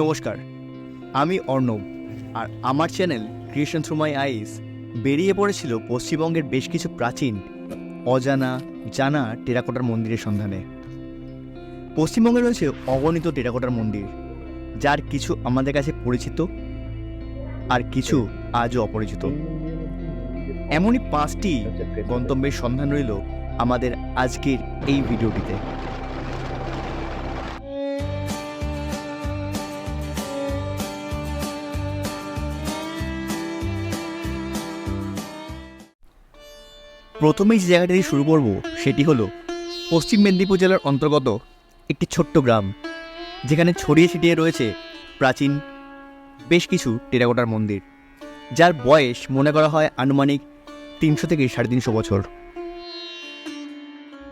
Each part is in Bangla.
নমস্কার, আমি অর্ণব আর আমার channel creation through my eyes বেরিয়ে পড়েছিল পশ্চিমবঙ্গের বেশ কিছু প্রাচীন, অজানা, জানা টেরাকোটার মন্দিরের সন্ধানে। পশ্চিমবঙ্গে রয়েছে অগণিত টেরাকোটার মন্দির, যার কিছু আমাদের কাছে পরিচিত আর কিছু আজও অপরিচিত। এমনই পাঁচটি গন্তব্যের সন্ধান রইল আমাদের আজকের এই ভিডিওটিতে। প্রথমেই যে জায়গাটা দিয়ে শুরু করব, সেটি হলো পশ্চিম মেদিনীপুর জেলার অন্তর্গত একটি ছোট্ট গ্রাম। যেখানে ছড়িয়ে ছিটিয়ে রয়েছে প্রাচীন বেশ কিছু টেরাকোটার মন্দির, যার বয়স মনে করা হয় আনুমানিক তিনশো থেকে সাড়ে তিনশো বছর।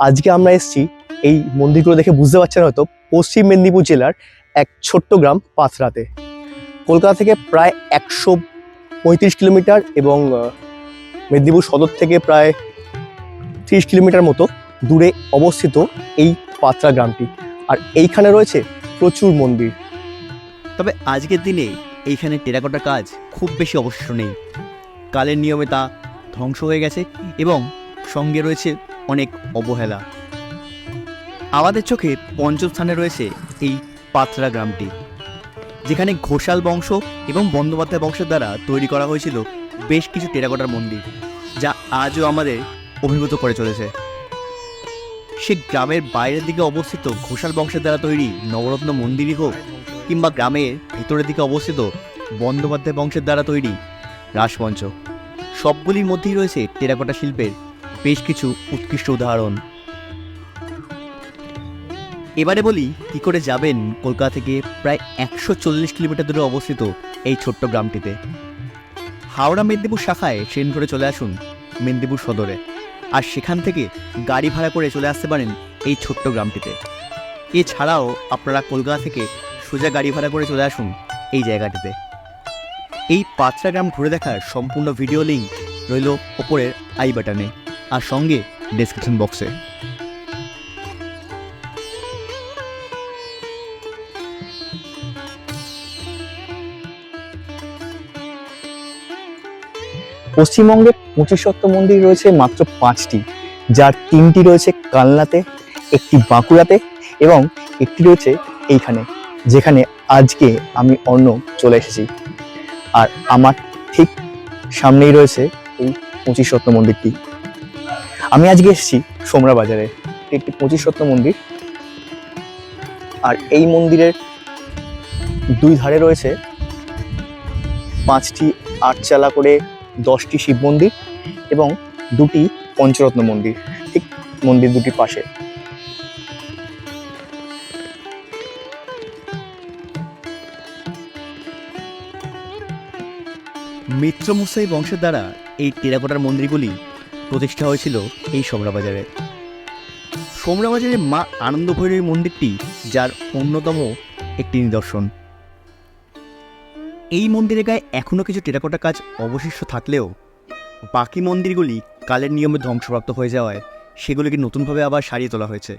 আজকে আমরা এসেছি এই মন্দিরগুলো দেখে বুঝতে পারছেন হয়তো, পশ্চিম মেদিনীপুর জেলার এক ছোট্ট গ্রাম পাথরাতে। কলকাতা থেকে প্রায় একশো পঁয়ত্রিশ কিলোমিটার এবং মেদিনীপুর সদর থেকে প্রায় ত্রিশ কিলোমিটার মতো দূরে অবস্থিত এই পাত্রা গ্রামটি। আর এইখানে রয়েছে প্রচুর মন্দির। তবে আজকের দিনে এইখানে টেরাকোটার কাজ খুব বেশি অবশিষ্ট নেই। কালের নিয়মে তা ধ্বংস হয়ে গেছে এবং সঙ্গে রয়েছে অনেক অবহেলা। আমাদের চোখে পঞ্চম স্থানে রয়েছে এই পাথরা গ্রামটি। যেখানে ঘোষাল বংশ এবং বন্দ্যোপাধ্যায় বংশের দ্বারা তৈরি করা হয়েছিল বেশ কিছু টেরাকোটার মন্দির, যা আজও আমাদের অভিভূত করে চলেছে। সে গ্রামের বাইরের দিকে অবস্থিত ঘোষাল বংশের দ্বারা তৈরি নবরত্ন মন্দিরই হোক কিংবা গ্রামের ভিতরের দিকে অবস্থিত বন্দ্যোপাধ্যায় বংশের দ্বারা তৈরি রাসমঞ্চ। সবগুলির মধ্যেই রয়েছে টেরাকোটা শিল্পের বেশ কিছু উৎকৃষ্ট উদাহরণ। এবারে বলি কি করে যাবেন কলকাতা থেকে প্রায় একশো চল্লিশ কিলোমিটার দূরে অবস্থিত এই ছোট্ট গ্রামটিতে। হাওড়া মেদিনীপুর শাখায় ট্রেন ধরে চলে আসুন মেদিনীপুর সদরে। আর সেখান থেকে গাড়ি ভাড়া করে চলে আসতে পারেন এই ছোট্ট গ্রামটিতে। এছাড়াও আপনারা কলকাতা থেকে সোজা গাড়ি ভাড়া করে চলে আসুন এই জায়গাটিতে। এই পাঁচটা গ্রাম ঘুরে দেখার সম্পূর্ণ ভিডিও লিঙ্ক রইল ওপরের আই বাটনে আর সঙ্গে ডেসক্রিপশন বক্সে পশ্চিমবঙ্গে পঁচিশত্ব মন্দির রয়েছে মাত্র পাঁচটি, যার তিনটি রয়েছে কালনাতে, একটি বাঁকুড়াতে এবং একটি রয়েছে এইখানে, যেখানে আজকে আমি অন্য চলে এসেছি। আর আমার ঠিক সামনেই রয়েছে এই পঁচিশত্ব মন্দিরটি। আমি আজকে এসেছি সোমরা বাজারে একটি পঁচিশত্ব মন্দির। আর এই মন্দিরের দুই ধারে রয়েছে পাঁচটি আটচালা করে দশটি শিব মন্দির। এবং দুটি পঞ্চরত্ন মন্দির, ঠিক মন্দির দুটি পাশে। মিত্র মুসাই বংশের দ্বারা এই টেরাকোটার মন্দিরগুলি প্রতিষ্ঠা হয়েছিল এই সোমরাবাজারে সোমরাবাজারে মা আনন্দ ভৈরবী মন্দিরটি যার অন্যতম একটি নিদর্শন। এই মন্দিরের গায়ে এখনও কিছু টেরাকোটা কাজ অবশিষ্ট থাকলেও বাকি মন্দিরগুলি কালের নিয়মে ধ্বংসপ্রাপ্ত হয়ে যাওয়ায় সেগুলিকে নতুনভাবে আবার সারিয়ে তোলা হয়েছে।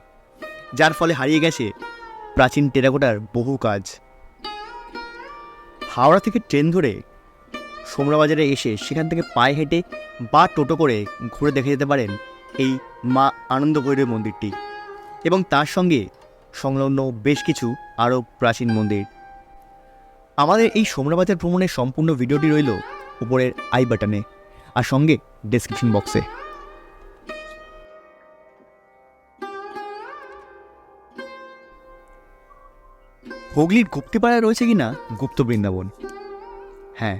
যার ফলে হারিয়ে গেছে প্রাচীন টেরাকোটার বহু কাজ। হাওড়া থেকে ট্রেন ধরে সোমরাবাজারে এসে সেখান থেকে পায়ে হেঁটে বা টোটো করে ঘুরে দেখে যেতে পারেন এই মা আনন্দ ভৈরব মন্দিরটি। এবং তার সঙ্গে সংলগ্ন বেশ কিছু আরও প্রাচীন মন্দির। আমাদের এই সোমরাবাজার ভ্রমণের সম্পূর্ণ ভিডিওটি রইল উপরের আই বাটনে। আর সঙ্গে ডেসক্রিপশন বক্সে হুগলির গুপ্তিপাড়ায় রয়েছে কিনা গুপ্ত বৃন্দাবন? হ্যাঁ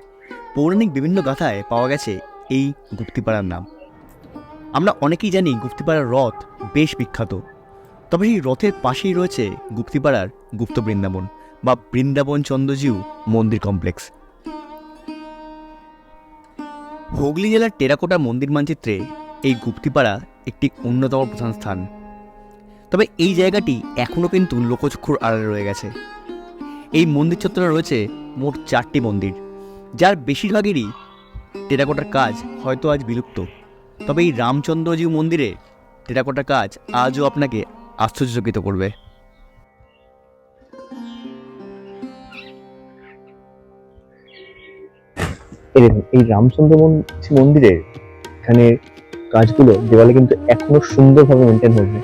পৌরাণিক বিভিন্ন গাথায় পাওয়া গেছে এই গুপ্তিপাড়ার নাম। আমরা অনেকেই জানি গুপ্তিপাড়ার রথ বেশ বিখ্যাত। তবে এই রথের পাশেই রয়েছে গুপ্তিপাড়ার গুপ্ত বৃন্দাবন বা বৃন্দাবন চন্দ্রজিউ মন্দির কমপ্লেক্স। হুগলি জেলার টেরাকোটা মন্দির মানচিত্রে এই গুপ্তিপাড়া একটি অন্যতম প্রধান স্থান। তবে এই জায়গাটি এখনও কিন্তু লোকচক্ষুর আড়ালে রয়ে গেছে। এই মন্দির চত্বরে রয়েছে মোট চারটি মন্দির, যার বেশিরভাগেরই টেরাকোটার কাজ হয়তো আজ বিলুপ্ত। তবে এই রামচন্দ্রজিউ মন্দিরে টেরাকোটার কাজ আজও আপনাকে আশ্চর্যচকিত করবে। এই দেখুন, এই রামচন্দ্র মন্দিরের এখানে কাজগুলো, দেওয়ালে কিন্তু এখনও সুন্দরভাবে মেনটেন হয়েছে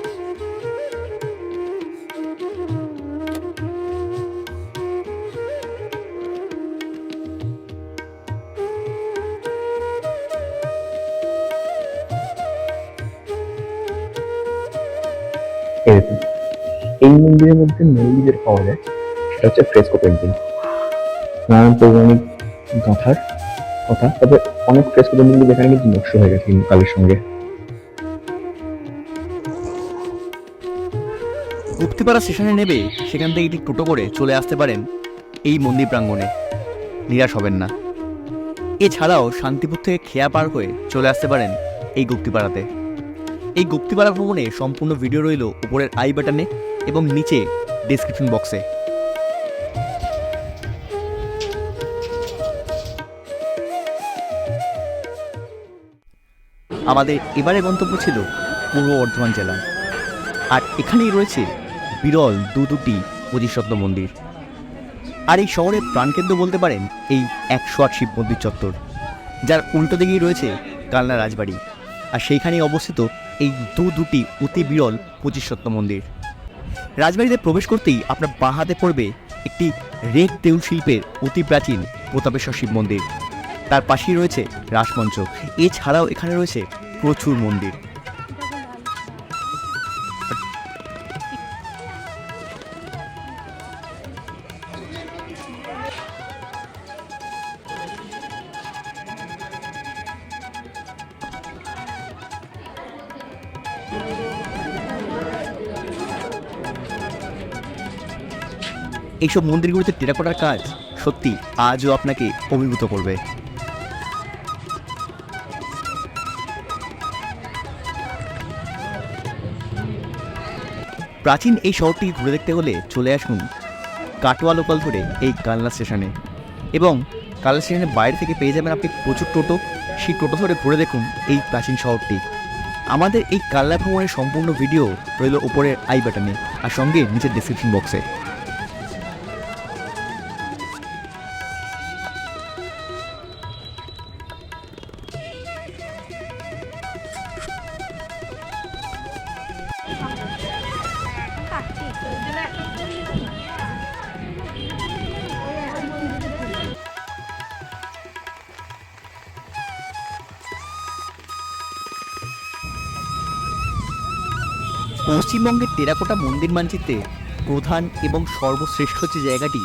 এই মন্দিরের মধ্যে যেটা পাওয়া যায়, সেটা হচ্ছে ফ্রেস্কো পেন্টিং নানান পৌরাণিক গাঁথার কথা। তবে অনেক কিন্তু হয়ে গেছে কালের সঙ্গে। গুপ্তিপাড়া স্টেশনে নেবে, সেখান থেকে একটি টোটো করে চলে আসতে পারেন এই মন্দির প্রাঙ্গণে। নিরাশ হবেন না। এছাড়াও শান্তিপুর থেকে খেয়া পার হয়ে চলে আসতে পারেন এই গুপ্তিপাড়াতে। এই গুপ্তিপাড়া ভ্রমণে সম্পূর্ণ ভিডিও রইল উপরের আই বাটনে এবং নিচে ডিসক্রিপশন বক্সে আমাদের এবারে গন্তব্য ছিল পূর্ব বর্ধমান জেলা। আর এখানেই রয়েছে বিরল দু দুটি অধিসত্ব মন্দির। আর এই শহরের প্রাণকেন্দ্র বলতে পারেন এই একশো আট শিব মন্দির চত্বর, যার উল্টো দিকেই রয়েছে কালনা রাজবাড়ি। আর সেইখানেই অবস্থিত এই দু দুটি অতি বিরল পঁচিশত্ব মন্দির। রাজবাড়িতে প্রবেশ করতেই আপনার বাঁ হাতে পড়বে একটি রেক দেউল শিল্পের অতি প্রাচীন প্রতাপেশ্বর শিব মন্দির। তার পাশেই রয়েছে রাসমঞ্চ। এছাড়াও এখানে রয়েছে প্রচুর মন্দির। এইসব মন্দিরগুলিতে টেরাকোটার কাজ সত্যি আজও আপনাকে অভিভূত করবে। প্রাচীন এই শহরটি ঘুরে দেখতে হলে চলে আসুন কাটোয়া লোকাল ধরে এই কালনা স্টেশনে। এবং কালনা স্টেশনের বাইরে থেকে পেয়ে যাবেন আপনি প্রচুর টোটো। সেই টোটো ধরে ঘুরে দেখুন এই প্রাচীন শহরটি। আমাদের এই কালনা ভ্রমণের সম্পূর্ণ ভিডিও রইল উপরের আই বাটনে, আর সঙ্গে নিচের ডিসক্রিপশন বক্সে পশ্চিমবঙ্গের টেরাকোটা মন্দির মানচিত্রে প্রধান এবং সর্বশ্রেষ্ঠ যে জায়গাটি,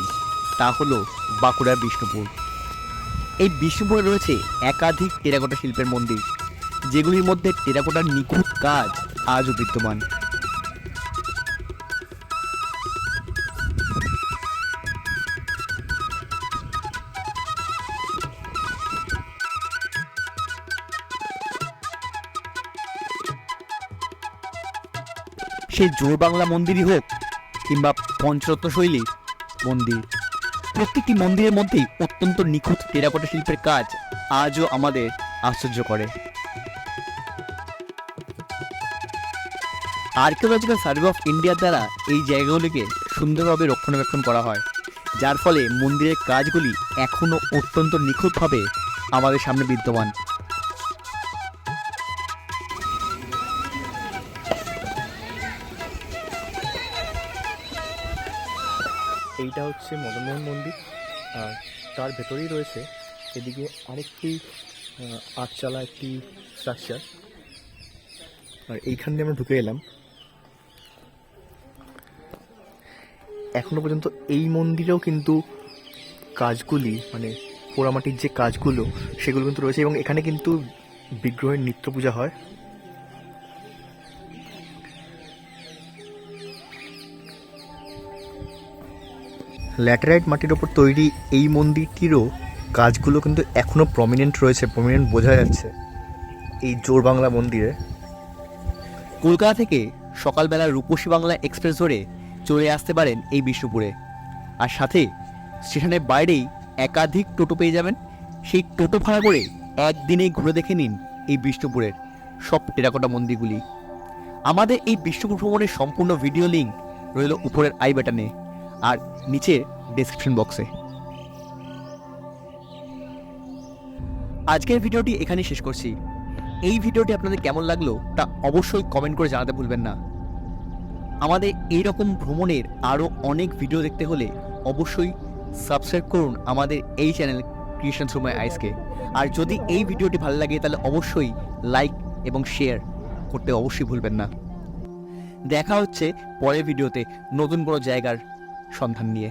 তা হল বাঁকুড়ার বিষ্ণুপুর। এই বিষ্ণুপুরে রয়েছে একাধিক টেরাকোটা শিল্পের মন্দির, যেগুলির মধ্যে টেরাকোটার নিখুঁত কাজ আজও বিদ্যমান। সেই জোর বাংলা মন্দিরই হোক কিংবা পঞ্চরত্ন শৈলী, মন্দির। প্রত্যেকটি মন্দিরের মধ্যেই অত্যন্ত নিখুঁত টেরাকোটা শিল্পের কাজ আজও আমাদের আশ্চর্য করে। আর্কিওলজিক্যাল সার্ভে অফ ইন্ডিয়ার দ্বারা এই জায়গাগুলিকে সুন্দরভাবে রক্ষণাবেক্ষণ করা হয়, যার ফলে মন্দিরের কাজগুলি এখনও অত্যন্ত নিখুঁতভাবে আমাদের সামনে বিদ্যমান। এইটা হচ্ছে মদনমোহন মন্দির। আর তার ভেতরেই রয়েছে এদিকে আরেকটি আটচালা একটি স্ট্রাকচার। আর এইখান দিয়ে আমরা ঢুকে এলাম। এখনও পর্যন্ত এই মন্দিরেও কিন্তু কাজগুলি মানে পোড়ামাটির যে কাজগুলো, সেগুলো কিন্তু রয়েছে এবং এখানে কিন্তু বিগ্রহের নিত্য পূজা হয়। ল্যাটেরাইট মাটির ওপর তৈরি এই মন্দিরটিরও কাজগুলো কিন্তু এখনও প্রমিনেন্ট রয়েছে প্রমিনেন্ট বোঝা যাচ্ছে এই জোর বাংলা মন্দিরে। কলকাতা থেকে সকালবেলা রূপসী বাংলা এক্সপ্রেস ধরে চলে আসতে পারেন এই বিষ্ণুপুরে। আর সাথে স্টেশনের বাইরেই একাধিক টোটো পেয়ে যাবেন। সেই টোটো ভাড়া করে একদিনেই ঘুরে দেখে নিন এই বিষ্ণুপুরের সব টেরাকোটা মন্দিরগুলি। আমাদের এই বিষ্ণুপুর ভ্রমণের সম্পূর্ণ ভিডিও লিঙ্ক রইল উপরের আই বাটনে আর নিচে ডেসক্রিপশন বক্সে আজকের ভিডিওটি এখানেই শেষ করছি। এই ভিডিওটি আপনাদের কেমন লাগল তা অবশ্যই কমেন্ট করে জানাতে ভুলবেন না। আমাদের এই রকম ভ্রমণের আরও অনেক ভিডিও দেখতে হলে অবশ্যই সাবস্ক্রাইব করুন আমাদের এই চ্যানেল ক্রিয়েশন সময় আইসকে আর যদি এই ভিডিওটি ভালো লাগে তাহলে অবশ্যই লাইক এবং শেয়ার করতে অবশ্যই ভুলবেন না। দেখা হচ্ছে পরের ভিডিওতে নতুন কোনো জায়গার সন্ধান নিয়ে